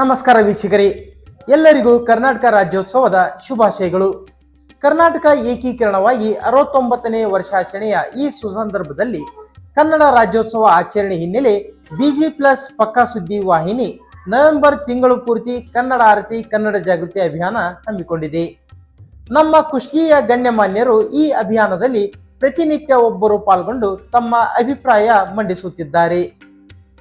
ನಮಸ್ಕಾರ ವೀಕ್ಷಕರೇ. ಎಲ್ಲರಿಗೂ ಕರ್ನಾಟಕ ರಾಜ್ಯೋತ್ಸವದ ಶುಭಾಶಯಗಳು. ಕರ್ನಾಟಕ ಏಕೀಕರಣವಾಗಿ ಅರವತ್ತೊಂಬತ್ತನೇ ವರ್ಷಾಚರಣೆಯ ಈ ಸುಸಂದರ್ಭದಲ್ಲಿ ಕನ್ನಡ ರಾಜ್ಯೋತ್ಸವ ಆಚರಣೆ ಹಿನ್ನೆಲೆ ಬಿಜಿ ಪ್ಲಸ್ ಪಕ್ಕಾ ಸುದ್ದಿ ವಾಹಿನಿ ನವೆಂಬರ್ ತಿಂಗಳು ಪೂರ್ತಿ ಕನ್ನಡ ಆರತಿ, ಕನ್ನಡ ಜಾಗೃತಿ ಅಭಿಯಾನ ಹಮ್ಮಿಕೊಂಡಿದೆ. ನಮ್ಮ ಕುಷ್ಕಿಯ ಗಣ್ಯಮಾನ್ಯರು ಈ ಅಭಿಯಾನದಲ್ಲಿ ಪ್ರತಿನಿತ್ಯ ಒಬ್ಬರು ಪಾಲ್ಗೊಂಡು ತಮ್ಮ ಅಭಿಪ್ರಾಯ ಮಂಡಿಸುತ್ತಿದ್ದಾರೆ.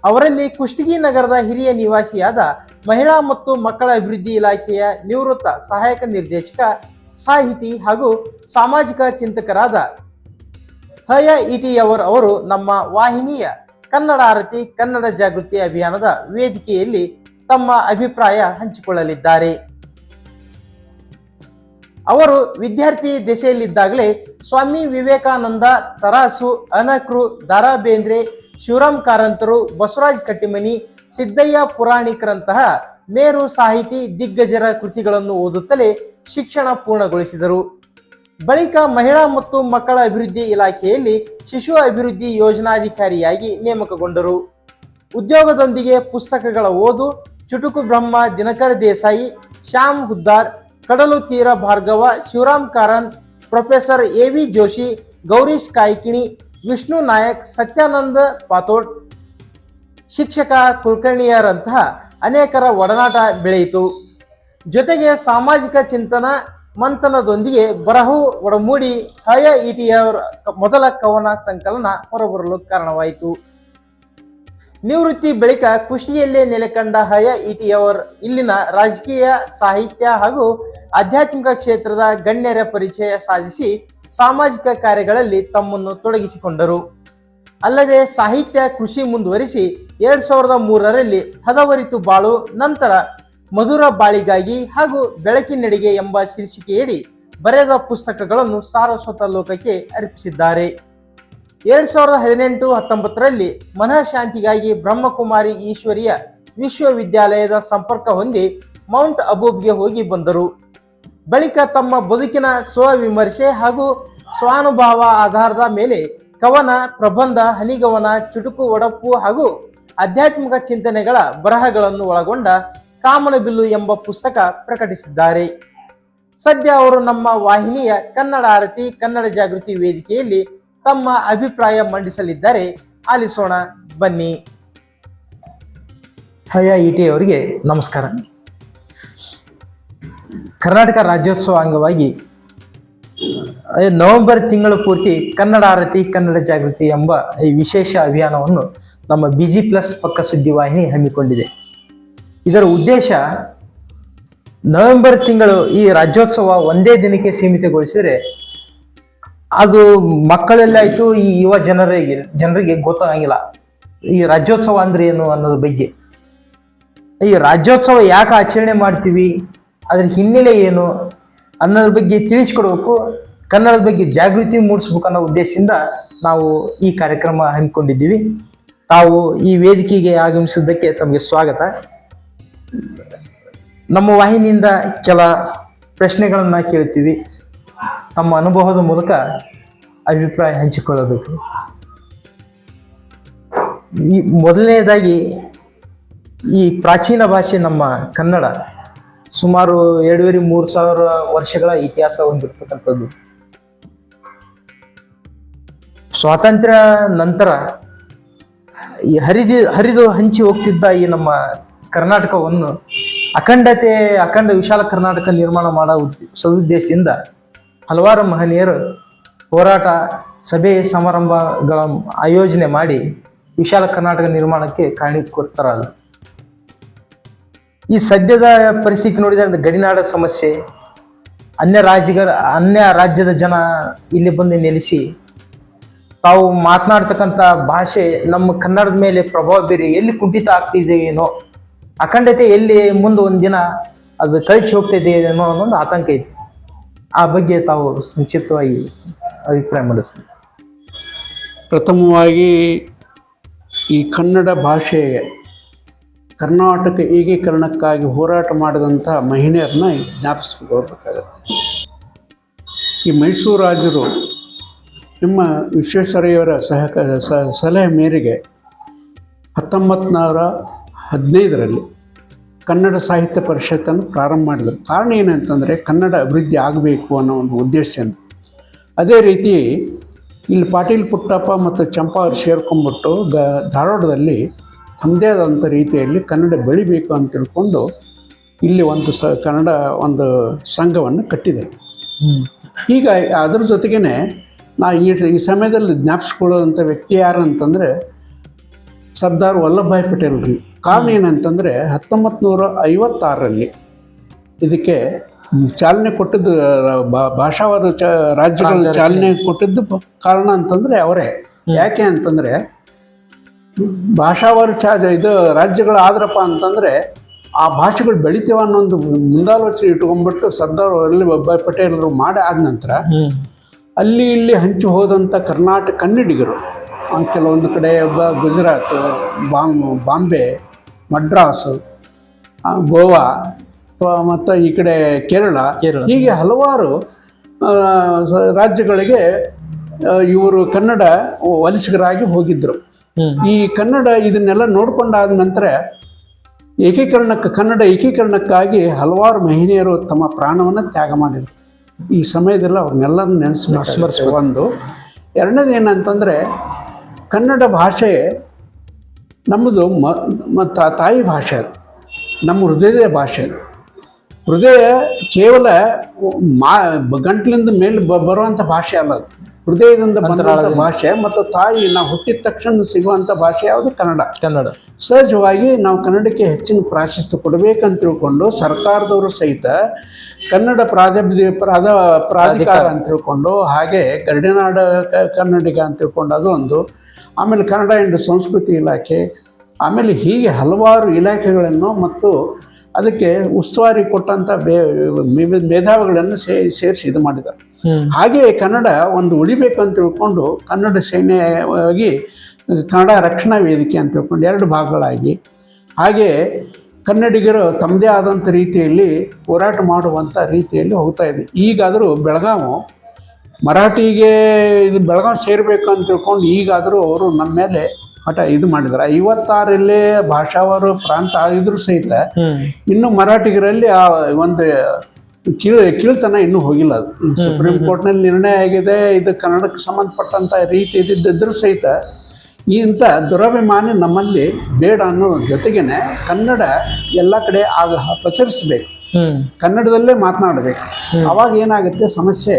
ಅವರಲ್ಲಿ ಕುಷ್ಟಗಿ ನಗರದ ಹಿರಿಯ ನಿವಾಸಿಯಾದ ಮಹಿಳಾ ಮತ್ತು ಮಕ್ಕಳ ಅಭಿವೃದ್ಧಿ ಇಲಾಖೆಯ ನಿವೃತ್ತ ಸಹಾಯಕ ನಿರ್ದೇಶಕ ಸಾಹಿತಿ ಹಾಗೂ ಸಾಮಾಜಿಕ ಚಿಂತಕರಾದ ಹಯ ಇಟಿಯವರ್ ಅವರು ನಮ್ಮ ವಾಹಿನಿಯ ಕನ್ನಡ ಆರತಿ, ಕನ್ನಡ ಜಾಗೃತಿ ಅಭಿಯಾನದ ವೇದಿಕೆಯಲ್ಲಿ ತಮ್ಮ ಅಭಿಪ್ರಾಯ ಹಂಚಿಕೊಳ್ಳಲಿದ್ದಾರೆ. ಅವರು ವಿದ್ಯಾರ್ಥಿ ದೆಸೆಯಲ್ಲಿದ್ದಾಗಲೇ ಸ್ವಾಮಿ ವಿವೇಕಾನಂದ, ತರಾಸು ಅನಕ್ರು ದಾರಾ ಬೇಂದ್ರೆ ಶಿವರಾಮ್ ಕಾರಂತರು, ಬಸವರಾಜ್ ಕಟ್ಟಿಮನಿ ಸಿದ್ದಯ್ಯ ಪುರಾಣಿಕರಂತಹ ಮೇರು ಸಾಹಿತಿ ದಿಗ್ಗಜರ ಕೃತಿಗಳನ್ನು ಓದುತ್ತಲೇ ಶಿಕ್ಷಣ ಪೂರ್ಣಗೊಳಿಸಿದರು. ಬಳಿಕ ಮಹಿಳಾ ಮತ್ತು ಮಕ್ಕಳ ಅಭಿವೃದ್ಧಿ ಇಲಾಖೆಯಲ್ಲಿ ಶಿಶು ಅಭಿವೃದ್ಧಿ ಯೋಜನಾಧಿಕಾರಿಯಾಗಿ ನೇಮಕಗೊಂಡರು. ಉದ್ಯೋಗದೊಂದಿಗೆ ಪುಸ್ತಕಗಳ ಓದು, ಚುಟುಕು ಬ್ರಹ್ಮ, ದಿನಕರ ದೇಸಾಯಿ, ಶ್ಯಾಮ್ ಹುದ್ದಾರ್, ಕಡಲು ತೀರ Bhargava, Shivaram Karanth, professor A V Joshi, Gowrish Kaikini, Vishnu Nayak, Satyananda Patod ಶಿಕ್ಷಕ ಕುಲಕರ್ಣಿಯರಂತಹ ಅನೇಕರ ಒಡನಾಟ ಬೆಳೆಯಿತು. ಜೊತೆಗೆ ಸಾಮಾಜಿಕ ಚಿಂತನ ಮಂಥನದೊಂದಿಗೆ ಬರಹು ಒಡಮೂಡಿ ಹಯ ಇಟಿಯವರ ಮೊದಲ ಕವನ ಸಂಕಲನ ಹೊರಬರಲು ಕಾರಣವಾಯಿತು. ನಿವೃತ್ತಿ ಬಳಿಕ ಕುಷ್ಟಿಯಲ್ಲೇ ನೆಲೆಕಂಡ ಹಯ ಇಟಿಯವರ್ ಇಲ್ಲಿನ ರಾಜಕೀಯ, ಸಾಹಿತ್ಯ ಹಾಗೂ ಆಧ್ಯಾತ್ಮಿಕ ಕ್ಷೇತ್ರದ ಗಣ್ಯರ ಪರಿಚಯ ಸಾಧಿಸಿ ಸಾಮಾಜಿಕ ಕಾರ್ಯಗಳಲ್ಲಿ ತಮ್ಮನ್ನು ತೊಡಗಿಸಿಕೊಂಡರು. ಅಲ್ಲದೆ ಸಾಹಿತ್ಯ ಕೃಷಿ ಮುಂದುವರಿಸಿ ಎರಡ್ ಸಾವಿರದ ಮೂರರಲ್ಲಿ ಹದವರಿತು ಬಾಳು. ನಂತರ ಮಧುರ ಬಾಳಿಗಾಗಿ ಹಾಗೂ ಬೆಳಕಿನಡಿಗೆ ಎಂಬ ಶೀರ್ಷಿಕೆಯಡಿ ಬರೆದ ಪುಸ್ತಕಗಳನ್ನು ಸಾರಸ್ವತ ಲೋಕಕ್ಕೆ ಅರ್ಪಿಸಿದ್ದಾರೆ. ಎರಡ್ ಸಾವಿರದ ಹದಿನೆಂಟು ಹತ್ತೊಂಬತ್ತರಲ್ಲಿ ಮನಃಶಾಂತಿಗಾಗಿ ಬ್ರಹ್ಮಕುಮಾರಿ ಈಶ್ವರಿಯ ವಿಶ್ವವಿದ್ಯಾಲಯದ ಸಂಪರ್ಕ ಹೊಂದಿ ಮೌಂಟ್ ಅಬೂಬ್ಗೆ ಹೋಗಿ ಬಂದರು. ಬಳಿಕ ತಮ್ಮ ಬದುಕಿನ ಸ್ವವಿಮರ್ಶೆ ಹಾಗೂ ಸ್ವಾನುಭಾವ ಆಧಾರದ ಮೇಲೆ ಕವನ, ಪ್ರಬಂಧ, ಹನಿಗವನ, ಚುಟುಕು, ಒಡಪು ಹಾಗೂ ಆಧ್ಯಾತ್ಮಿಕ ಚಿಂತನೆಗಳ ಬರಹಗಳನ್ನು ಒಳಗೊಂಡ ಕಾಮನಬಿಲ್ಲು ಎಂಬ ಪುಸ್ತಕ ಪ್ರಕಟಿಸಿದ್ದಾರೆ. ಸದ್ಯ ಅವರು ನಮ್ಮ ವಾಹಿನಿಯ ಕನ್ನಡ ಆರತಿ, ಕನ್ನಡ ಜಾಗೃತಿ ವೇದಿಕೆಯಲ್ಲಿ ತಮ್ಮ ಅಭಿಪ್ರಾಯ ಮಂಡಿಸಲಿದ್ದಾರೆ. ಆಲಿಸೋಣ, ಬನ್ನಿ. ಹಯ ಇಟಿ ಅವರಿಗೆ ನಮಸ್ಕಾರ. ಕರ್ನಾಟಕ ರಾಜ್ಯೋತ್ಸವ ಅಂಗವಾಗಿ ನವೆಂಬರ್ ತಿಂಗಳು ಪೂರ್ತಿ ಕನ್ನಡ ಆರತಿ, ಕನ್ನಡ ಜಾಗೃತಿ ಎಂಬ ಈ ವಿಶೇಷ ಅಭಿಯಾನವನ್ನು ನಮ್ಮ ಬಿ ಜಿ ಪ್ಲಸ್ ಪಕ್ಕ ಸುದ್ದಿವಾಹಿನಿ ಹಮ್ಮಿಕೊಂಡಿದೆ. ಇದರ ಉದ್ದೇಶ ನವೆಂಬರ್ ತಿಂಗಳು ಈ ರಾಜ್ಯೋತ್ಸವ ಒಂದೇ ದಿನಕ್ಕೆ ಸೀಮಿತಗೊಳಿಸಿದರೆ ಅದು ಮಕ್ಕಳಲ್ಲಾಯಿತು, ಈ ಯುವ ಜನರಿಗೆ ಜನರಿಗೆ ಗೊತ್ತಾಗಂಗಿಲ್ಲ ಈ ರಾಜ್ಯೋತ್ಸವ ಅಂದ್ರೆ ಏನು ಅನ್ನೋದ್ರ ಬಗ್ಗೆ. ಈ ರಾಜ್ಯೋತ್ಸವ ಯಾಕೆ ಆಚರಣೆ ಮಾಡ್ತೀವಿ, ಅದ್ರ ಹಿನ್ನೆಲೆ ಏನು ಅನ್ನೋದ್ರ ಬಗ್ಗೆ ತಿಳಿಸ್ಕೊಡ್ಬೇಕು, ಕನ್ನಡದ ಬಗ್ಗೆ ಜಾಗೃತಿ ಮೂಡಿಸ್ಬೇಕು ಅನ್ನೋ ಉದ್ದೇಶದಿಂದ ನಾವು ಈ ಕಾರ್ಯಕ್ರಮ ಹಮ್ಮಿಕೊಂಡಿದ್ದೀವಿ. ತಾವು ಈ ವೇದಿಕೆಗೆ ಆಗಮಿಸಿದ್ದಕ್ಕೆ ತಮಗೆ ಸ್ವಾಗತ. ನಮ್ಮ ವಾಹಿನಿಯಿಂದ ಕೆಲ ಪ್ರಶ್ನೆಗಳನ್ನು ಕೇಳ್ತೀವಿ ತಮ್ಮ ಅನುಭವದ ಮೂಲಕ ಅಭಿಪ್ರಾಯ ಹಂಚಿಕೊಳ್ಳಬೇಕು. ಈ ಮೊದಲನೇದಾಗಿ ಈ ಪ್ರಾಚೀನ ಭಾಷೆ ನಮ್ಮ ಕನ್ನಡ. ಸುಮಾರು ಎರಡೂವರೆ ಮೂರು ಸಾವಿರ ವರ್ಷಗಳ ಇತಿಹಾಸ ಹೊಂದಿರ್ತಕ್ಕಂಥದ್ದು. ಸ್ವಾತಂತ್ರ್ಯ ನಂತರ ಈ ಹರಿದು ಹರಿದು ಹಂಚಿ ಹೋಗ್ತಿದ್ದ ಈ ನಮ್ಮ ಕರ್ನಾಟಕವನ್ನು ಅಖಂಡತೆ, ಅಖಂಡ ವಿಶಾಲ ಕರ್ನಾಟಕ ನಿರ್ಮಾಣ ಮಾಡೋ ಸದುದ್ದೇಶದಿಂದ ಹಲವಾರು ಮಹನೀಯರು ಹೋರಾಟ ಸಭೆ ಸಮಾರಂಭಗಳ ಆಯೋಜನೆ ಮಾಡಿ ವಿಶಾಲ ಕರ್ನಾಟಕ ನಿರ್ಮಾಣಕ್ಕೆ ಕಾರಣೀಕರ್ತರಾದರು ಈ ಸದ್ಯದ ಪರಿಸ್ಥಿತಿ ನೋಡಿದ್ರೆ ಗಡಿನಾಡ ಸಮಸ್ಯೆ, ಅನ್ಯ ರಾಜ್ಯಗಳ, ಅನ್ಯ ರಾಜ್ಯದ ಜನ ಇಲ್ಲಿ ಬಂದು ನೆಲೆಸಿ, ತಾವು ಮಾತನಾಡ್ತಕ್ಕಂಥ ಭಾಷೆ ನಮ್ಮ ಕನ್ನಡದ ಮೇಲೆ ಪ್ರಭಾವ ಬೀರಿ ಎಲ್ಲಿ ಕುಂಠಿತ ಆಗ್ತಿದೆ ಏನೋ, ಅಖಂಡತೆ ಎಲ್ಲಿ ಮುಂದೆ ಒಂದಿನ ಅದು ಕಳಿಸಿ ಹೋಗ್ತಿದೆ ಏನೋ ಅನ್ನೋದು ಆತಂಕ ಇದೆ. ಆ ಬಗ್ಗೆ ತಾವು ಸಂಕ್ಷಿಪ್ತವಾಗಿ ಅಭಿಪ್ರಾಯ ಮಂಡಿಸ್ಬೇಕು. ಪ್ರಥಮವಾಗಿ ಈ ಕನ್ನಡ ಭಾಷೆಗೆ ಕರ್ನಾಟಕ ಏಕೀಕರಣಕ್ಕಾಗಿ ಹೋರಾಟ ಮಾಡಿದಂಥ ಮಹಿಳೆಯರನ್ನ ಜ್ಞಾಪಿಸ್ಕೊಳ್ಬೇಕಾಗತ್ತೆ. ಈ ಮೈಸೂರು ರಾಜರು ನಿಮ್ಮ ವಿಶ್ವೇಶ್ವರಯ್ಯವರ ಸಹಕ ಸಲಹೆ ಮೇರೆಗೆ ಹತ್ತೊಂಬತ್ತು ನೂರ ಹದಿನೈದರಲ್ಲಿ ಕನ್ನಡ ಸಾಹಿತ್ಯ ಪರಿಷತ್ತನ್ನು ಪ್ರಾರಂಭ ಮಾಡಿದರು. ಕಾರಣ ಏನಂತಂದರೆ ಕನ್ನಡ ಅಭಿವೃದ್ಧಿ ಆಗಬೇಕು ಅನ್ನೋ ಒಂದು ಉದ್ದೇಶದಿಂದ. ಅದೇ ರೀತಿ ಇಲ್ಲಿ ಪಾಟೀಲ್ ಪುಟ್ಟಪ್ಪ ಮತ್ತು ಚಂಪಾ ಅವರು ಸೇರ್ಕೊಂಡ್ಬಿಟ್ಟು ಧಾರವಾಡದಲ್ಲಿ ತಮ್ಮದೇ ಆದಂಥ ರೀತಿಯಲ್ಲಿ ಕನ್ನಡ ಬೆಳಿಬೇಕು ಅಂತ ತಿಳ್ಕೊಂಡು ಇಲ್ಲಿ ಒಂದು ಸ ಕನ್ನಡ ಒಂದು ಸಂಘವನ್ನು ಕಟ್ಟಿದೆ ಈಗ ಅದ್ರ ಜೊತೆಗೇ ನಾ ಈ ಈ ಸಮಯದಲ್ಲಿ ಜ್ಞಾಪಿಸ್ಕೊಳ್ಳೋದಂಥ ವ್ಯಕ್ತಿ ಯಾರು ಅಂತಂದರೆ ಸರ್ದಾರ್ ವಲ್ಲಭಭಾಯ್ ಪಟೇಲ್ ಕಾರಣ ಏನಂತಂದರೆ ಹತ್ತೊಂಬತ್ತು ನೂರ ಐವತ್ತಾರರಲ್ಲಿ ಇದಕ್ಕೆ ಚಾಲನೆ ಕೊಟ್ಟಿದ್ದು ಭಾಷಾವಾದ ಭಾಷಾವಾರು ಚ ರಾಜ್ಯಗಳಲ್ಲಿ ಚಾಲನೆ ಕೊಟ್ಟಿದ್ದು ಕಾರಣ ಅಂತಂದರೆ ಅವರೇ. ಯಾಕೆ ಅಂತಂದರೆ ಭಾಷಾವಾರು ಚಾರ್ಜ್ ಇದು ರಾಜ್ಯಗಳು ಆದ್ರಪ್ಪ ಅಂತಂದರೆ ಆ ಭಾಷೆಗಳು ಬೆಳಿತೇವೆ ಅನ್ನೋ ಒಂದು ಮುಂದಾಲೋಚನೆ ಇಟ್ಕೊಂಡ್ಬಿಟ್ಟು ಸರ್ದಾರ್ ವಲ್ಲಭಭಾಯ್ ಪಟೇಲರು ಮಾಡಿ ಆದ ನಂತರ ಅಲ್ಲಿ ಇಲ್ಲಿ ಹಂಚಿ ಹೋದಂಥ ಕರ್ನಾಟಕ ಕನ್ನಡಿಗರು ಕೆಲವೊಂದು ಕಡೆ ಒಬ್ಬ ಗುಜರಾತ್ ಬಾಂಬ್ ಬಾಂಬೆ ಮಡ್ರಾಸು ಗೋವಾ ಮತ್ತು ಈ ಕಡೆ ಕೇರಳ. ಹೀಗೆ ಹಲವಾರು ರಾಜ್ಯಗಳಿಗೆ ಇವರು ಕನ್ನಡ ವಲಸಿಗರಾಗಿ ಹೋಗಿದ್ದರು ಈ ಕನ್ನಡ ಇದನ್ನೆಲ್ಲ ನೋಡ್ಕೊಂಡಾದ ನಂತರ ಏಕೀಕರಣಕ್ಕೆ ಕನ್ನಡ ಏಕೀಕರಣಕ್ಕಾಗಿ ಹಲವಾರು ಮಹಿಳೆಯರು ತಮ್ಮ ಪ್ರಾಣವನ್ನು ತ್ಯಾಗ ಮಾಡಿದರು. ಈ ಸಮಯದಲ್ಲಿ ಅವ್ರನ್ನೆಲ್ಲ ನೆನೆಸ್ಬೇಕು ಒಂದು. ಎರಡನೇದು ಏನಂತಂದರೆ ಕನ್ನಡ ಭಾಷೆ ನಮ್ಮದು ಮ ಮತ್ತು ತಾಯಿ ಭಾಷೆ ಅದು. ನಮ್ಮ ಹೃದಯದ ಭಾಷೆ ಅದು. ಹೃದಯ ಕೇವಲ ಮಾ ಗಂಟ್ಲಿಂದ ಮೇಲೆ ಬ ಬರುವಂಥ ಭಾಷೆ ಅಲ್ಲ ಅದು. ಹೃದಯದಿಂದ ಬಂದಂಥ ಭಾಷೆ ಮತ್ತು ತಾಯಿ ನಾವು ಹುಟ್ಟಿದ ತಕ್ಷಣ ಸಿಗುವಂಥ ಭಾಷೆ ಯಾವುದು? ಕನ್ನಡ. ಕನ್ನಡ. ಸಹಜವಾಗಿ ನಾವು ಕನ್ನಡಕ್ಕೆ ಹೆಚ್ಚಿನ ಪ್ರಾಶಸ್ತ್ಯ ಕೊಡಬೇಕಂತ ತಿಳ್ಕೊಂಡು ಸರ್ಕಾರದವರು ಸಹಿತ ಕನ್ನಡ ಪ್ರಾಧಿಪ ಪ್ರಾಧ ಪ್ರಾಧಿಕಾರ ಅಂತ ತಿಳ್ಕೊಂಡು ಹಾಗೆ ಗರಡಿನಾಡ ಕನ್ನಡಿಗ ಅಂತ ತಿಳ್ಕೊಂಡು ಅದು ಒಂದು ಆಮೇಲೆ ಕನ್ನಡ ಆ್ಯಂಡ್ ಸಂಸ್ಕೃತಿ ಇಲಾಖೆ ಆಮೇಲೆ ಹೀಗೆ ಹಲವಾರು ಇಲಾಖೆಗಳನ್ನು ಮತ್ತು ಅದಕ್ಕೆ ಉಸ್ತುವಾರಿ ಕೊಟ್ಟಂಥ ಬೇ ಮೇಧಾವಿಗಳನ್ನು ಸೇರಿಸಿ ಇದು ಮಾಡಿದ್ದಾರೆ. ಹಾಗೆಯೇ ಕನ್ನಡ ಒಂದು ಉಳಿಬೇಕು ಅಂತ ತಿಳ್ಕೊಂಡು ಕನ್ನಡ ಸೇನೆಯಾಗಿ ಕನ್ನಡ ರಕ್ಷಣಾ ವೇದಿಕೆ ಅಂತ ತಿಳ್ಕೊಂಡು ಎರಡು ಭಾಗಗಳಾಗಿ. ಹಾಗೆ ಕನ್ನಡಿಗರು ತಮ್ಮದೇ ಆದಂಥ ರೀತಿಯಲ್ಲಿ ಹೋರಾಟ ಮಾಡುವಂಥ ರೀತಿಯಲ್ಲಿ ಹೋಗ್ತಾ ಇದೆ. ಈಗಾದರೂ ಬೆಳಗಾವು ಮರಾಠಿಗೆ ಇದು ಬೆಳಗಾವಿ ಸೇರಬೇಕು ಅಂತ ತಿಳ್ಕೊಂಡು ಈಗಾದರೂ ಅವರು ನಮ್ಮ ಮೇಲೆ ಹಠ ಇದು ಮಾಡಿದ್ದಾರೆ. ಐವತ್ತಾರಲ್ಲಿ ಭಾಷಾವಾರು ಪ್ರಾಂತ ಆಗಿದ್ರು ಸಹಿತ ಇನ್ನು ಮರಾಠಿಗರಲ್ಲಿ ಆ ಒಂದು ಕೀಳ್ ಕೀಳ್ತನ ಇನ್ನೂ ಹೋಗಿಲ್ಲ ಅದು. ಸುಪ್ರೀಂ ಕೋರ್ಟ್ನಲ್ಲಿ ನಿರ್ಣಯ ಆಗಿದೆ ಇದು ಕನ್ನಡಕ್ಕೆ ಸಂಬಂಧಪಟ್ಟಂಥ ರೀತಿ ಇದ್ದಿದ್ದರೂ ಸಹಿತ ಇಂಥ ದುರಭಿಮಾನಿ ನಮ್ಮಲ್ಲಿ ಬೇಡ ಅನ್ನೋ ಜೊತೆಗೇನೆ ಕನ್ನಡ ಎಲ್ಲ ಕಡೆ ಆಗ ಪ್ರಚರಿಸಬೇಕು ಕನ್ನಡದಲ್ಲೇ ಮಾತನಾಡಬೇಕು. ಅವಾಗ ಏನಾಗುತ್ತೆ ಸಮಸ್ಯೆ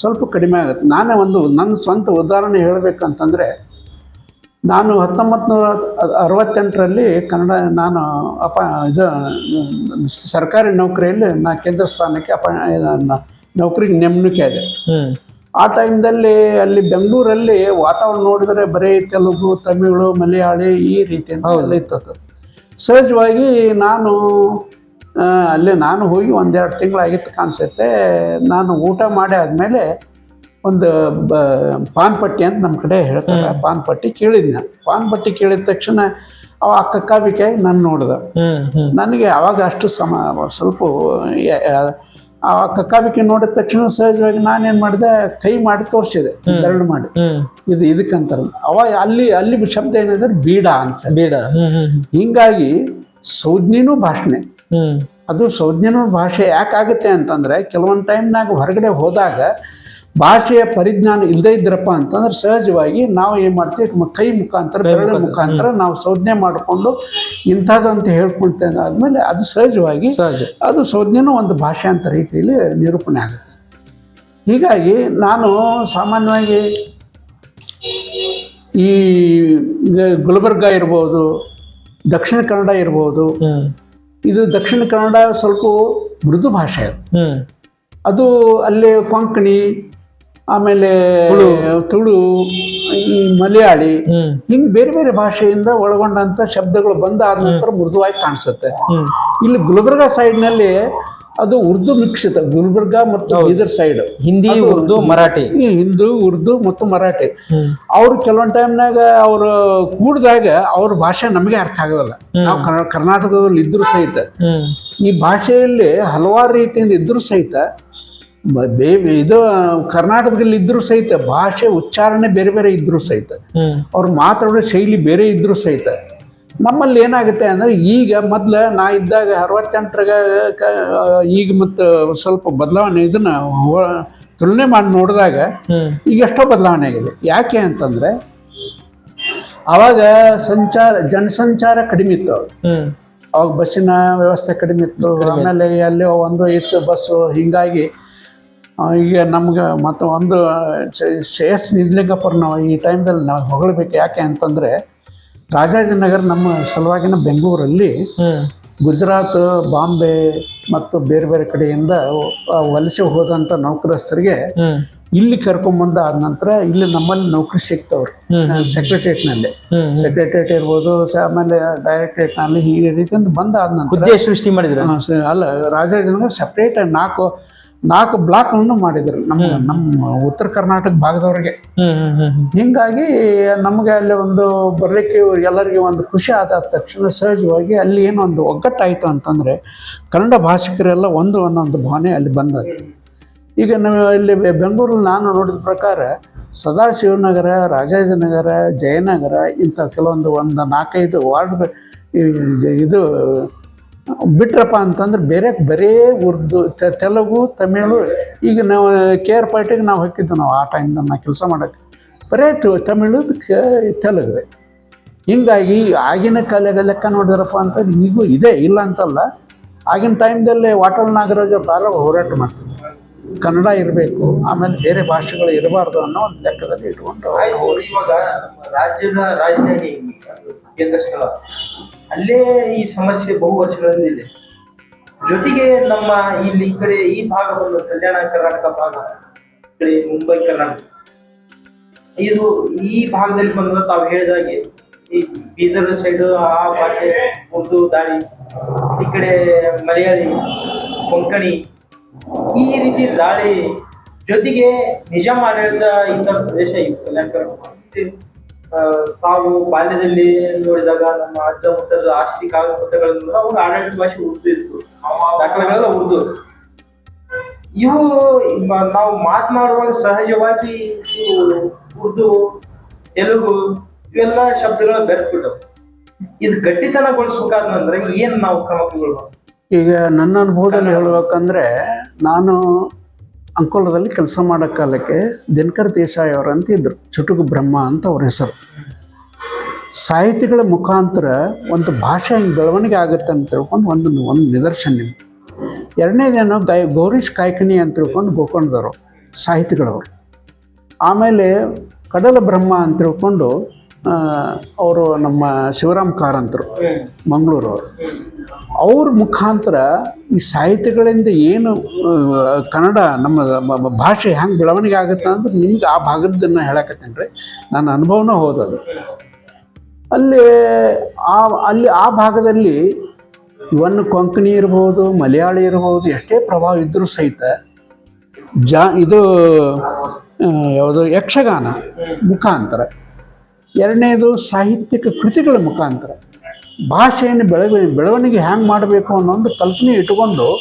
ಸ್ವಲ್ಪ ಕಡಿಮೆ ಆಗುತ್ತೆ. ನಾನೇ ಒಂದು ನನ್ನ ಸ್ವಂತ ಉದಾಹರಣೆ ಹೇಳಬೇಕಂತಂದರೆ ನಾನು ಹತ್ತೊಂಬತ್ತು ನೂರ ಅರವತ್ತೆಂಟರಲ್ಲಿ ಕನ್ನಡ ನಾನು ಅಪ ಇದು ಸರ್ಕಾರಿ ನೌಕರಿಯಲ್ಲಿ ನಾ ಕೇಂದ್ರ ಸ್ಥಾನಕ್ಕೆ ಅಪ ನೌಕರಿಗೆ ನೇಮಣಿಕೆ ಆದೆ. ಆ ಟೈಮ್ದಲ್ಲಿ ಅಲ್ಲಿ ಬೆಂಗಳೂರಲ್ಲಿ ವಾತಾವರಣ ನೋಡಿದರೆ ಬರೀ ತೆಲುಗು ತಮಿಳು ಮಲಯಾಳಿ ಈ ರೀತಿಯಿಂದ ಎಲ್ಲ ಇತ್ತು ಸಹಜವಾಗಿ ನಾನು ಅಲ್ಲಿ ಅಲ್ಲೇ ನಾನು ಹೋಗಿ ಒಂದೆರಡು ತಿಂಗಳಾಗಿತ್ತು ಕಾಣಿಸುತ್ತೆ. ನಾನು ಊಟ ಮಾಡಿ ಆದಮೇಲೆ ಒಂದು ಬ ಪಾನ್ ಪಟ್ಟಿ ಅಂತ ನಮ್ಮ ಕಡೆ ಹೇಳ್ತಾರೆ. ಪಾನ್ ಪಟ್ಟಿ ಕೇಳಿದ್ ನಾನು ಪಾನ್ ಪಟ್ಟಿ ಕೇಳಿದ ತಕ್ಷಣ ಅವ ಕಕ್ಕಾಬಿಕಾಯಿ ನಾನು ನೋಡ್ದೆ. ನನಗೆ ಅವಾಗ ಅಷ್ಟು ಸಮ ಸ್ವಲ್ಪ ಆ ಕಕ್ಕಾಬಿಕೆ ನೋಡಿದ ತಕ್ಷಣ ಸಹಜವಾಗಿ ನಾನೇನು ಮಾಡಿದೆ ಕೈ ಮಾಡಿ ತೋರಿಸಿದೆ. ಬೆರಳು ಮಾಡಿ. ಇದು ಇದಕ್ಕಂತಾರ ಅವ ಅಲ್ಲಿ ಅಲ್ಲಿ ಶಬ್ದ ಏನಂದ್ರೆ ಬೀಡ ಅಂತ. ಬೀಡ. ಹಿಂಗಾಗಿ ಸೌಜ್ಞಿನೂ ಭಾಷಣೆ ಅದು ಸೌಜ್ಞನೂ ಭಾಷೆ ಯಾಕಾಗುತ್ತೆ ಅಂತಂದ್ರೆ ಕೆಲವೊಂದು ಟೈಮ್ನಾಗ ಹೊರಗಡೆ ಹೋದಾಗ ಭಾಷೆಯ ಪರಿಜ್ಞಾನ ಇಲ್ಲದೇ ಇದ್ರಪ್ಪ ಅಂತಂದ್ರೆ ಸಹಜವಾಗಿ ನಾವು ಏನು ಮಾಡ್ತೀವಿ ಕೈ ಮುಖಾಂತರ ಬೆರಳ ಮುಖಾಂತರ. ನಾವು ಸೌಜ್ಞೆ ಮಾಡಿಕೊಂಡು ಇಂಥದ್ದು ಅಂತ ಹೇಳ್ಕೊಳ್ತೇವೆ ಆದಮೇಲೆ ಅದು ಸಹಜವಾಗಿ ಸಹಜ. ಅದು ಸೌಜ್ಞೆನೂ ಒಂದು ಭಾಷೆ ಅಂತ ರೀತಿಯಲ್ಲಿ ನಿರೂಪಣೆ ಆಗುತ್ತೆ. ಹೀಗಾಗಿ ನಾನು ಸಾಮಾನ್ಯವಾಗಿ ಈ ಗುಲ್ಬರ್ಗ ಇರ್ಬೋದು ದಕ್ಷಿಣ ಕನ್ನಡ ಇರ್ಬೋದು ಇದು ದಕ್ಷಿಣ ಕನ್ನಡ ಸ್ವಲ್ಪ ಮೃದು ಭಾಷೆ ಅದು. ಅದು ಅಲ್ಲಿ ಕೊಂಕಣಿ ಆಮೇಲೆ ತುಳು. ಈ ಮಲಯಾಳಿ ಹಿಂಗ್ ಬೇರೆ ಬೇರೆ ಭಾಷೆಯಿಂದ ಒಳಗೊಂಡಂತ ಶಬ್ದಗಳು ಬಂದಾದ ನಂತರ ಮೃದುವಾಗಿ ಕಾಣಿಸುತ್ತೆ. ಇಲ್ಲಿ ಗುಲ್ಬರ್ಗ ಸೈಡ್ನಲ್ಲಿ ಅದು ಉರ್ದು ಮಿಕ್ಸಿತ ಗುಲ್ಬರ್ಗ ಮತ್ತು ಬೀದರ್ ಸೈಡ್ ಹಿಂದಿ ಉರ್ದು ಮರಾಠಿ. ಹಿಂದೂ ಉರ್ದು ಮತ್ತು ಮರಾಠಿ. ಅವ್ರು ಕೆಲವೊಂದು ಟೈಮ್ನಾಗ ಅವರು ಕೂಡಿದಾಗ ಅವ್ರ ಭಾಷೆ ನಮಗೆ ಅರ್ಥ ಆಗೋದಲ್ಲ. ನಾವು ಕರ್ನಾ- ಕರ್ನಾಟಕದಲ್ಲಿ ಇದ್ರೂ ಸಹಿತ. ಈ ಭಾಷೆಯಲ್ಲಿ ಹಲವಾರು ರೀತಿಯಿಂದ ಇದ್ರೂ ಸಹಿತ ಬ- ಬೇ ಇದು ಕರ್ನಾಟಕದಲ್ಲಿ ಇದ್ದರೂ ಸಹಿತ ಭಾಷೆ ಉಚ್ಚಾರಣೆ ಬೇರೆ ಬೇರೆ ಇದ್ದರೂ ಸಹಿತ. ಅವ್ರು ಮಾತಾಡೋ ಶೈಲಿ ಬೇರೆ ಇದ್ದರೂ ಸಹಿತ. ನಮ್ಮಲ್ಲಿ ಏನಾಗುತ್ತೆ ಅಂದರೆ ಈಗ ಮೊದ್ಲು ನಾ ಇದ್ದಾಗ ಅರವತ್ತೆಂಟರಾಗ ಈಗ ಮತ್ತು ಸ್ವಲ್ಪ ಬದಲಾವಣೆ ಇದನ್ನು ತುಲನೆ ಮಾಡಿ ನೋಡಿದಾಗ ಈಗ ಎಷ್ಟೋ ಬದಲಾವಣೆ ಆಗಿದೆ. ಯಾಕೆ ಅಂತಂದರೆ ಆವಾಗ ಸಂಚಾರ ಜನಸಂಚಾರ ಕಡಿಮೆ ಇತ್ತು ಅವಾಗ. ಅವಾಗ ಬಸ್ಸಿನ ವ್ಯವಸ್ಥೆ ಕಡಿಮೆ ಇತ್ತು. ಆಮೇಲೆ ಅಲ್ಲಿ ಒಂದು ಇತ್ತು ಬಸ್ಸು ಹೀಗಾಗಿ ಈಗ ನಮ್ಗೆ ಮತ್ತು ಒಂದು ಶ್ರೇಯಸ್ ನಿಜಲಿಂಗಪ್ಪರು ನಾವು ಈ ಟೈಮ್ದಲ್ಲಿ ನಾವು ಹೊಗಳಬೇಕು ಯಾಕೆ ಅಂತಂದರೆ ರಾಜಾಜಿನಗರ ನಮ್ಮ ಸಲುವಾಗಿನ ಬೆಂಗಳೂರಲ್ಲಿ ಗುಜರಾತ್ ಬಾಂಬೆ ಮತ್ತು ಬೇರೆ ಬೇರೆ ಕಡೆಯಿಂದ ವಲಸೆ ಹೋದಂಥ ನೌಕರಸ್ಥರಿಗೆ ಇಲ್ಲಿ ಕರ್ಕೊಂಬಂದು ಆದ ನಂತರ ಇಲ್ಲಿ ನಮ್ಮಲ್ಲಿ ನೌಕರಿ ಸಿಗ್ತವ್ರು ಸೆಕ್ರೆಟೇರಿಯೇಟ್ನಲ್ಲಿ ಸೆಕ್ರೆಟೇಟ್ ಸೆಕ್ರೆಟೇರಿಯೇಟ್ ಇರ್ಬೋದು ಆಮೇಲೆ ಡೈರೆಕ್ಟರೇಟ್ನಲ್ಲಿ ಈ ರೀತಿಯಿಂದ ಬಂದ ಆದ ನಂತರ ಉದ್ದೇಶ ಸೃಷ್ಟಿ ಮಾಡಿದ್ರು ಅಲ್ಲ ರಾಜಾಜಿನಗರ ಸಪ್ರೇಟ್ ನಾಲ್ಕು ನಾಲ್ಕು ಬ್ಲಾಕ್ಗಳನ್ನು ಮಾಡಿದ್ರು ನಮ್ಮ ನಮ್ಮ ಉತ್ತರ ಕರ್ನಾಟಕ ಭಾಗದವ್ರಿಗೆ. ಹಿಂಗಾಗಿ ನಮ್ಗೆ ಅಲ್ಲಿ ಒಂದು ಬರ್ಲಿಕ್ಕೆ ಎಲ್ಲರಿಗೆ ಒಂದು ಖುಷಿ ಆದ ತಕ್ಷಣ ಸಹಜವಾಗಿ ಅಲ್ಲಿ ಏನು ಒಂದು ಒಗ್ಗಟ್ಟಾಯಿತು ಅಂತಂದರೆ ಕನ್ನಡ ಭಾಷಿಕರೆಲ್ಲ ಒಂದು ಅನ್ನೋ ಭಾವನೆ ಅಲ್ಲಿ ಬಂದದ್ದು. ಈಗ ನಾವು ಇಲ್ಲಿ ಬೆಂಗಳೂರಲ್ಲಿ ನಾನು ನೋಡಿದ ಪ್ರಕಾರ ಸದಾಶಿವನಗರ ರಾಜಾಜಿನಗರ ಜಯನಗರ ಇಂಥ ಕೆಲವೊಂದು ಒಂದು ನಾಲ್ಕೈದು ವಾರ್ಡ್ ಇದು ಬಿಟ್ರಪ್ಪ ಅಂತಂದ್ರೆ ಬೇರೆ ಬರೇ ಉರ್ದು ತೆಲುಗು, ತಮಿಳು, ಈಗ ನಾವು ಕೆ ಆರ್ ಪಾರ್ಟಿಗೆ ನಾವು ಹಾಕಿದ್ದು ನಾವು ಆ ಟೈಮ್ದಾಗ ನಾವು ಕೆಲಸ ಮಾಡೋಕ್ಕೆ. ಬರೇ ತಮಿಳು ತೆಲುಗು ಹಿಂಗಾಗಿ ಆಗಿನ ಕಾಲದ ಲೆಕ್ಕ ನೋಡಿದ್ರಪ್ಪ ಅಂತಂದ್ರೆ ಈಗೂ ಇದೆ, ಇಲ್ಲ ಅಂತಲ್ಲ. ಆಗಿನ ಟೈಮ್ದಲ್ಲಿ ವಾಟಲ್ ನಾಗರಾಜ್ ಭಾಳ ಹೋರಾಟ ಮಾಡ್ತಿದ್ರು. ಕನ್ನಡ ಇರಬೇಕು, ಆಮೇಲೆ ಬೇರೆ ಭಾಷೆಗಳು ಇರಬಾರ್ದು ಅನ್ನೋ ಒಂದು ಲೆಕ್ಕದಲ್ಲಿ ಇಟ್ಕೊಂಡು ಇವಾಗ ರಾಜ್ಯದ ರಾಜಧಾನಿ ಕೇಂದ್ರ ಸ್ಥಳ. ಅಲ್ಲೇ ಈ ಸಮಸ್ಯೆ ಬಹು ವರ್ಷಗಳಿಂದ ಇದೆ. ಜೊತೆಗೆ ನಮ್ಮ ಇಲ್ಲಿ ಈ ಕಡೆ ಈ ಭಾಗ ಬಂದು ಕಲ್ಯಾಣ ಕರ್ನಾಟಕ ಭಾಗ ಕಡೆ ಮುಂಬೈ, ಕರ್ನಾಟಕ. ಇದು ಈ ಭಾಗದಲ್ಲಿ ಬಂದ್ರೆ ತಾವು ಹೇಳಿದಾಗೆ ಈ ಬೀದರ್ ಸೈಡ್ ಆ ಭಾಷೆ, ಉರ್ದು ದಾಳಿ ಈ ಕಡೆ ಮಲಯಾಳಿ, ಕೊಂಕಣಿ ಈ ರೀತಿ ದಾಳಿ ಜೊತೆಗೆ ನಿಜಾಮ್ ಆಡಳಿತ ಇಂಥ ಪ್ರದೇಶ ಇತ್ತು. ಕಲ್ಯಾಣ ತಾವು ಬಾಲ್ಯದಲ್ಲಿ ನೋಡಿದಾಗ ನಮ್ಮ ಅಜ್ಜ ಮುತ್ತದ ಆಸ್ತಿ ಕಾಗದಪತ್ರಗಳನ್ನು ಅವ್ರ ಆಡಳಿತ ಭಾಷೆ ಉರ್ದು ಇತ್ತು. ದಾಖಲೆಗಳೆಲ್ಲ ಉರ್ದು. ಇವು ನಾವು ಮಾತನಾಡುವಾಗ ಸಹಜವಾಗಿ ಉರ್ದು, ತೆಲುಗು ಇವೆಲ್ಲ ಶಬ್ದಗಳ ಬೆರೆತ್ಬಿಟ್ಟವು ಇದು ಗಟ್ಟಿತನಗೊಳಿಸ್ಬೇಕಾದ್ನಂದ್ರೆ ಏನ್ ನಾವು ಕ್ರಮಗಳು ಈಗ ನನ್ನ ಅನುಭವದಲ್ಲಿ ಹೇಳಬೇಕಂದ್ರೆ ನಾನು ಅಂಕೋಲದಲ್ಲಿ ಕೆಲಸ ಮಾಡೋ ಕಾಲಕ್ಕೆ ದಿನಕರ್ ದೇಸಾಯಿ ಅವರು ಅಂತ ಇದ್ದರು ಚುಟುಕು ಬ್ರಹ್ಮ ಅಂತ ಅವ್ರ ಹೆಸರು. ಸಾಹಿತಿಗಳ ಮುಖಾಂತರ ಒಂದು ಭಾಷೆ ಹಿಂಗೆ ಬೆಳವಣಿಗೆ ಆಗುತ್ತೆ ಅಂತ ತಿಳ್ಕೊಂಡು ಒಂದು ಒಂದು ನಿದರ್ಶನ ನಿಮ್ಮ ಎರಡನೇದೇನು ಗಾಯ ಗೌರೀಶ್ ಕಾಯ್ಕಣಿ ಅಂತ ತಿಳ್ಕೊಂಡು ಗೋಕರ್ಣದವರು ಸಾಹಿತಿಗಳವರು. ಆಮೇಲೆ ಕಡಲ ಬ್ರಹ್ಮ ಅಂತ ತಿಳ್ಕೊಂಡು ಅವರು ನಮ್ಮ ಶಿವರಾಮ್ ಕಾರಂತರು, ಮಂಗಳೂರವರು. ಅವ್ರ ಮುಖಾಂತರ ಈ ಸಾಹಿತ್ಯಗಳಿಂದ ಏನು ಕನ್ನಡ ನಮ್ಮ ಭಾಷೆ ಹೆಂಗೆ ಬೆಳವಣಿಗೆ ಆಗುತ್ತೆ ಅಂದ್ರೆ ನಿಮ್ಗೆ ಆ ಭಾಗದನ್ನ ಹೇಳಕತ್ತೀನಿ ರೀ. ನನ್ನ ಅನುಭವನೂ ಹೋದದು ಅಲ್ಲಿ ಆ ಅಲ್ಲಿ ಆ ಭಾಗದಲ್ಲಿ ಇವನ್ ಕೊಂಕಣಿ ಇರ್ಬೋದು, ಮಲಯಾಳಿ ಇರ್ಬೋದು, ಎಷ್ಟೇ ಪ್ರಭಾವ ಇದ್ದರೂ ಸಹಿತ ಜಾ, ಇದು ಯಾವುದು ಯಕ್ಷಗಾನ ಮುಖಾಂತರ ಎರಡನೇದು ಸಾಹಿತ್ಯಿಕ ಕೃತಿಗಳ ಮುಖಾಂತರ. ಭಾಷೆಯನ್ನು ಬೆಳವ ಬೆಳವಣಿಗೆ ಹ್ಯಾಂಗೆ ಮಾಡಬೇಕು ಅನ್ನೋ ಒಂದು ಕಲ್ಪನೆ ಇಟ್ಟುಕೊಂಡು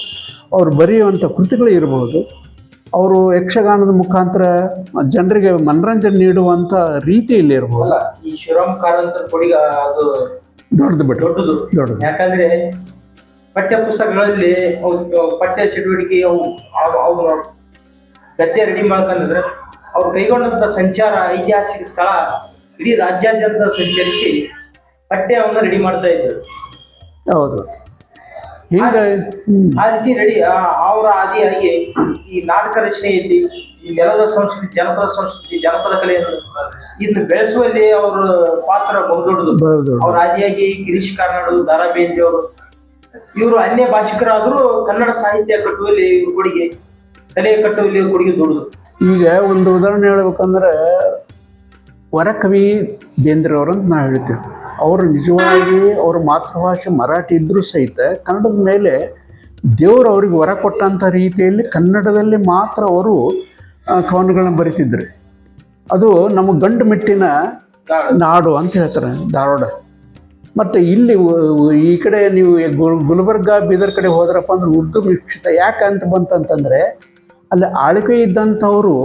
ಅವರು ಬರೆಯುವಂಥ ಕೃತಿಗಳು ಇರ್ಬೋದು. ಅವರು ಯಕ್ಷಗಾನದ ಮುಖಾಂತರ ಜನರಿಗೆ ಮನರಂಜನೆ ನೀಡುವಂಥ ರೀತಿಯಲ್ಲಿ ಇರಬಹುದು ಈ ಶಿವರಾಮ್ ಕಾರಂತ ಕೊಡುಗೆ ಅದು ದೊಡ್ಡದು ಬಿಟ್ಟು ದೊಡ್ಡದು. ದೊಡ್ಡದು. ಯಾಕಂದ್ರೆ ಪಠ್ಯ ಪುಸ್ತಕಗಳಲ್ಲಿ ಪಠ್ಯ ಚಟುವಟಿಕೆ ಅವು ಅವು- ಗದ್ಯ ರೆಡಿ ಮಾಡ್ಕಂದ್ರೆ ಅವ್ರು ಕೈಗೊಂಡಂತ ಸಂಚಾರ ಐತಿಹಾಸಿಕ ಸ್ಥಳ ಇಡೀ ರಾಜ್ಯಾದ್ಯಂತ ಸಂಚರಿಸಿ ಪಠ್ಯವನ್ನು ರೆಡಿ ಮಾಡ್ತಾ ಇದ್ದರು. ಹೌದು. ಆ ರೀತಿ ರೆಡಿ ಅವರ ಆದಿಯಾಗಿ ಈ ನಾಟಕ ರಚನೆಯಲ್ಲಿ ಈ ನೆಲದ ಸಂಸ್ಕೃತಿ ಜನಪದ ಸಂಸ್ಕೃತಿ ಜನಪದ ಕಲೆಯನ್ನು ಇದನ್ನು ಬೆಳೆಸುವಲ್ಲಿ ಅವರ ಪಾತ್ರ ಬಹುದೊಡ್ಡದು. ಹೌದು ಅವ್ರ ಆದಿಯಾಗಿ ಗಿರೀಶ್ ಕಾರ್ನಾಡು ದಾರಾ ಬೇಂದ್ರೆ ಅವರು ಇವರು ಅನ್ಯ ಭಾಷಿಕರಾದರೂ ಕನ್ನಡ ಸಾಹಿತ್ಯ ಕಟ್ಟುವಲ್ಲಿ ಇವ್ರ ಕೊಡುಗೆ ಕಲೆ ಕಟ್ಟುವಲ್ಲಿ ಇವ್ರ ಕೊಡುಗೆ ದೊಡ್ಡದು. ಈಗ ಒಂದು ಉದಾಹರಣೆ ಹೇಳ್ಬೇಕಂದ್ರೆ ವರಕವಿ ಬೇಂದ್ರೆ ಅಂತ ನಾವು ಹೇಳ್ತೀವಿ. ಅವರು ನಿಜವಾಗಿ ಅವರ ಮಾತೃಭಾಷೆ ಮರಾಠಿ ಇದ್ದರೂ ಸಹಿತ ಕನ್ನಡದ ಮೇಲೆ ದೇವರು ಅವ್ರಿಗೆ ವರ ಕೊಟ್ಟಂಥ ರೀತಿಯಲ್ಲಿ ಕನ್ನಡದಲ್ಲಿ ಮಾತ್ರ ಅವರು ಕವನಗಳನ್ನು ಬರಿತಿದ್ರು. ಅದು ನಮ್ಮ ಗಂಡು ಮೆಟ್ಟಿನ ನಾಡು ಅಂತ ಹೇಳ್ತಾರೆ ಧಾರವಾಡ. ಮತ್ತು ಇಲ್ಲಿ ಈ ಕಡೆ ನೀವು ಗುಲ್ ಗುಲ್ಬರ್ಗ, ಬೀದರ್ ಕಡೆ ಹೋದ್ರಪ್ಪ ಅಂದ್ರೆ ಉರ್ದು ಮಿಶ್ರಿತ ಯಾಕೆ ಅಂತ ಬಂತಂತಂದರೆ, ಅಲ್ಲಿ ಆಳ್ವಿಕೆ ಇದ್ದಂಥವರು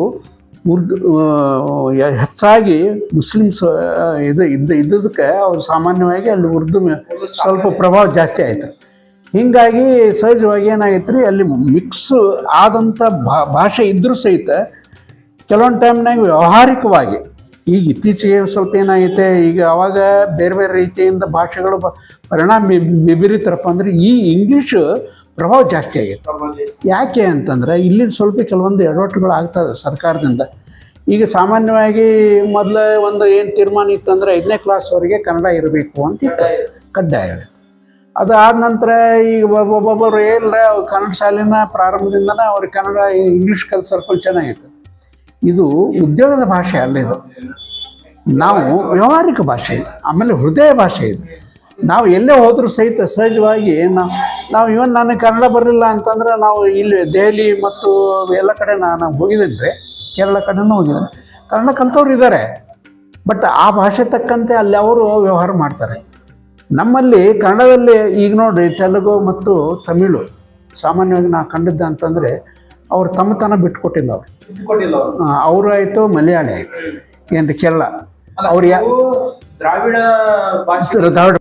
ಉರ್ದು ಹೆಚ್ಚಾಗಿ ಮುಸ್ಲಿಮ್ಸ್ ಇದು ಇದ್ದ, ಇದ್ದದಕ್ಕೆ ಅವ್ರು ಸಾಮಾನ್ಯವಾಗಿ ಅಲ್ಲಿ ಉರ್ದು ಸ್ವಲ್ಪ ಪ್ರಭಾವ ಜಾಸ್ತಿ ಆಯಿತು. ಹೀಗಾಗಿ ಸಹಜವಾಗಿ ಏನಾಗೈತೆ ರೀ ಅಲ್ಲಿ ಮಿಕ್ಸ್ ಆದಂಥ ಭಾಷೆ ಇದ್ದರೂ ಸಹಿತ ಕೆಲವೊಂದು ಟೈಮ್ನಾಗ ವ್ಯಾವಹಾರಿಕವಾಗಿ ಈಗ ಇತ್ತೀಚೆಗೆ ಸ್ವಲ್ಪ ಏನಾಗೈತೆ, ಈಗ ಅವಾಗ ಬೇರೆ ಬೇರೆ ರೀತಿಯಿಂದ ಭಾಷೆಗಳು ಪರಿಣಾಮ ಬಿ- ಅಂದರೆ ಅಂದ್ರೆ ಈ ಇಂಗ್ಲೀಷು ಪ್ರಭಾವ ಜಾಸ್ತಿ ಆಗಿತ್ತು ಯಾಕೆ ಅಂತಂದ್ರೆ ಇಲ್ಲಿ ಸ್ವಲ್ಪ ಕೆಲವೊಂದು ಎಡವಟ್ಟುಗಳು ಆಗ್ತದೆ ಸರ್ಕಾರದಿಂದ. ಈಗ ಸಾಮಾನ್ಯವಾಗಿ ಮೊದಲೇ ಒಂದು ಏನು ತೀರ್ಮಾನ ಇತ್ತಂದ್ರೆ ಐದನೇ ಕ್ಲಾಸ್ವರೆಗೆ ಕನ್ನಡ ಇರಬೇಕು ಅಂತ ಇತ್ತು. ಕಡ್ಡಾಯ ಆದ ನಂತರ ಈಗ ಒಬ್ಬ- ಒಬ್ಬೊಬ್ಬರು ಏನಿಲ್ಲ ಕನ್ನಡ ಶಾಲೆನ ಪ್ರಾರಂಭದಿಂದನೇ ಅವ್ರಿಗೆ ಕನ್ನಡ, ಇಂಗ್ಲೀಷ್ ಕಲ್ಸರ್ಕೊಂಡು ಚೆನ್ನಾಗಿತ್ತು. ಇದು ಉದ್ಯೋಗದ ಭಾಷೆ ಅಲ್ಲ ಇದು. ನಾವು ವ್ಯವಹಾರಿಕ ಭಾಷೆ, ಆಮೇಲೆ ಹೃದಯ ಭಾಷೆ ಇದು. ನಾವು ಎಲ್ಲೇ ಹೋದರೂ ಸಹಿತ ಸಹಜವಾಗಿ ನಾವು ನಾವು ಇವನ್ ನನಗೆ ಕನ್ನಡ ಬರಲಿಲ್ಲ ಅಂತಂದ್ರೆ ನಾವು ಇಲ್ಲಿ ದೆಹಲಿ ಮತ್ತು ಎಲ್ಲ ಕಡೆ ನಾನು ಹೋಗಿದ್ದೇನೆ ರೀ ಕೇರಳ ಕಡೆನೂ ಹೋಗಿದ್ದೇನೆ ಕನ್ನಡ ಕಲ್ತವ್ರು ಇದ್ದಾರೆ ಬಟ್ ಆ ಭಾಷೆ ತಕ್ಕಂತೆ ಅಲ್ಲಿ ಅವರು ವ್ಯವಹಾರ ಮಾಡ್ತಾರೆ. ನಮ್ಮಲ್ಲಿ ಕನ್ನಡದಲ್ಲಿ ಈಗ ನೋಡಿ ತೆಲುಗು ಮತ್ತು ತಮಿಳು ಸಾಮಾನ್ಯವಾಗಿ ನಾ ಕಂಡಿದ್ದೆ ಅಂತಂದರೆ ಅವ್ರು ತಮ್ಮತನ ಬಿಟ್ಕೊಟ್ಟಿಲ್ಲ ಅವರು. ಅವರು. ಆಯಿತು ಮಲಯಾಳಿ ಆಯಿತು. ಏನು ಕೇರಳ. ಅವ್ರು ಯಾ ದ್ರಾವಿಡ ಭಾಷೆ. ದ್ರಾವಿಡ